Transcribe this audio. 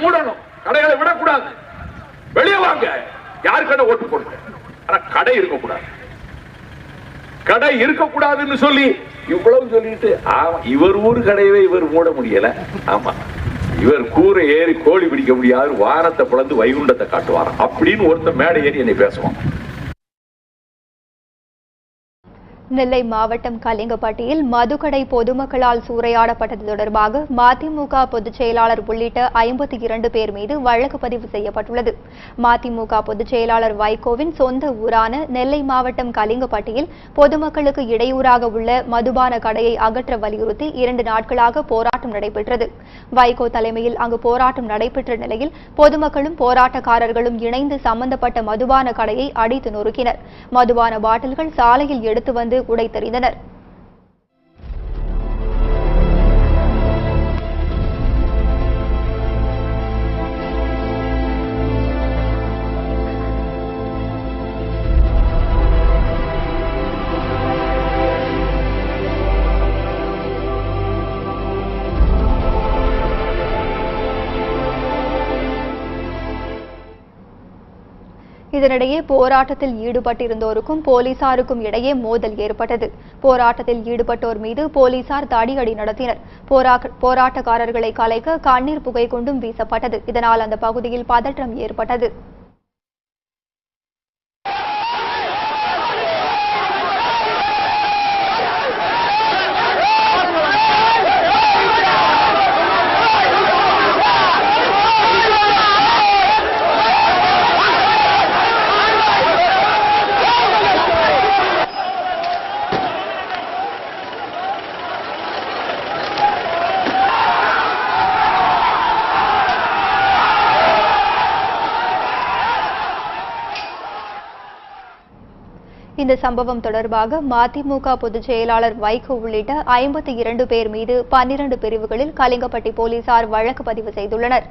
மூடணும் கடைகளை விடக்கூடாது. வெளியே வாங்க. யாரு கடை ஓட்டு போடுங்க? ஆனா கடை இருக்கக்கூடாது. கடை இருக்கக்கூடாதுன்னு சொல்லி இவ்வளவு சொல்லிட்டு இவர் ஊர் கடையவே இவர் மூட முடியல. ஆமா. இவர் கூரை ஏறி கோழி பிடிக்க முடியாது வானத்தை பிளந்து வைகுண்டத்தை காட்டுவாராம் அப்படின்னு ஒருத்தன் மேடை ஏறி என்னை பேசுவான். நெல்லை மாவட்டம் கலிங்கப்பட்டியில் மதுக்கடை பொதுமக்களால் சூறையாடப்பட்டது தொடர்பாக மதிமுக பொதுச் செயலாளர் உள்ளிட்ட ஐம்பத்தி இரண்டு பேர் மீது வழக்கு பதிவு செய்யப்பட்டுள்ளது. மதிமுக பொதுச் செயலாளர் வைகோவின் சொந்த ஊரான நெல்லை மாவட்டம் கலிங்கப்பட்டியில் பொதுமக்களுக்கு இடையூறாக உள்ள மதுபான கடையை அகற்ற வலியுறுத்தி இரண்டு நாட்களாக போராட்டம் நடைபெற்றது. வைகோ தலைமையில் அங்கு போராட்டம் நடைபெற்ற நிலையில் பொதுமக்களும் போராட்டக்காரர்களும் இணைந்து சம்பந்தப்பட்ட மதுபான கடையை அடித்து நொறுக்கினர். மதுபான பாட்டில்கள் சாலையில் எடுத்து வந்து உடைத்தெறிந்தனர் இதனிடையே போராட்டத்தில் ஈடுபட்டிருந்தோருக்கும் போலீசாருக்கும் இடையே மோதல் ஏற்பட்டது. போராட்டத்தில் ஈடுபட்டோர் மீது போலீசார் தடியடி நடத்தினர். போரா- போராட்டக்காரர்களை கலைக்க கண்ணீர் புகை கொண்டும் வீசப்பட்டது. இதனால் அந்த பகுதியில் பதற்றம் ஏற்பட்டது. இந்த சம்பவம் தொடர்பாக மதிமுக பொதுச் செயலாளர் வைகோ உள்ளிட்ட ஐம்பத்தி இரண்டு பேர் மீது பன்னிரண்டு பிரிவுகளில் கலிங்கப்பட்டி போலீசார் வழக்கு பதிவு செய்துள்ளனர்.